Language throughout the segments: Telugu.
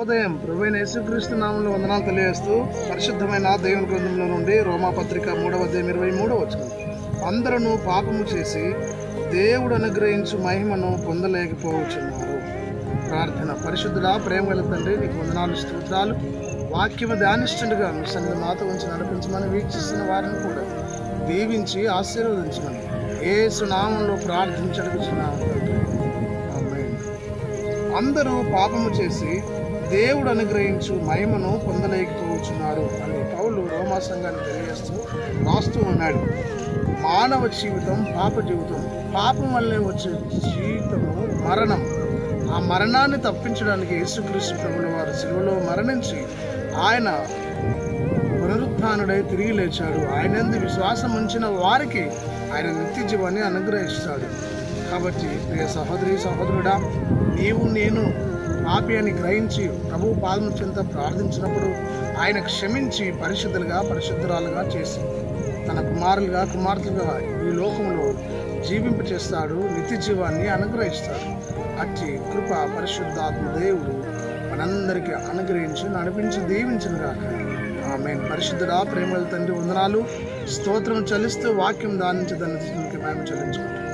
ఉదయం ప్రభువైన యేసుక్రీస్తు నామంలో వందనాలు తెలియజేస్తూ పరిశుద్ధమైన దేవుని గ్రంథంలో నుండి రోమాపత్రిక మూడవ అధ్యాయం ఇరవై మూడవ వచ్చిన అందరూ పాపము చేసి దేవుడు అనుగ్రహించు మహిమను పొందలేకపోవచ్చున్నారు. ప్రార్థన. పరిశుద్ధుడా ప్రేమ గల తండ్రి నీకు వందనాలు స్తోత్రాలు. వాక్యము ధ్యానిస్తుండగా మీ సన్నిధి మాతో ఉంచి నడిపించమని వీక్షిస్తున్న వారిని కూడా దీవించి ఆశీర్వదించమని ఏసు నామంలో ప్రార్థించడం అందరూ పాపము చేసి దేవుడు అనుగ్రహించు మహిమను పొందలేకపోతున్నారు అని పౌలు రోమా సంఘాన్ని తెలియజేస్తూ రాస్తూ ఉన్నాడు. మానవ జీవితం పాప జీవితం. పాపం వల్లే వచ్చే జీవితము మరణం. ఆ మరణాన్ని తప్పించడానికి యేసుక్రీస్తు ప్రభుల వారు శిలువలో మరణించి ఆయన పునరుత్డై తిరిగి లేచాడు. ఆయన ఎందు విశ్వాసం ఉంచిన వారికి ఆయన నిత్య జీవాన్ని అనుగ్రహిస్తాడు. కాబట్టి ప్రియ సహోదరి సహోదరుడా నీవు నేను పాపి అని గ్రహించి ప్రభు పాదం చెంత ప్రార్థించినప్పుడు ఆయన క్షమించి పరిశుద్ధులుగా పరిశుద్ధురాలుగా చేసి తన కుమారులుగా కుమార్తెలుగా ఈ లోకంలో జీవింప చేస్తాడు నిత్య జీవాన్ని అనుగ్రహిస్తాడు. అట్టి కృప పరిశుద్ధాత్మ దేవుడు మనందరికీ అనుగ్రహించి నడిపించి దీవించిన గాక. ఆమె పరిశుద్ధుడా ప్రేమల తండ్రి వందనాలు. స్తోత్రం చలిస్తూ వాక్యం దానించదని మేము చెల్లించుకుంటాం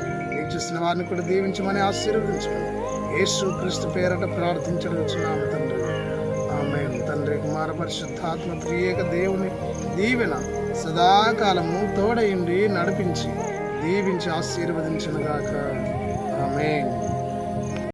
చేసిన వారిని కూడా దీవించమని ఆశీర్వదించుకుంటాం యేసు క్రీస్తు పేరట ప్రార్థించడం వచ్చినాము తండ్రి. ఆమె తండ్రి కుమార పరిశుద్ధాత్మ త్రియేక దేవుని దీవెన సదాకాలము తోడయుండి నడిపించి దీవించి ఆశీర్వదించినగాక. ఆమె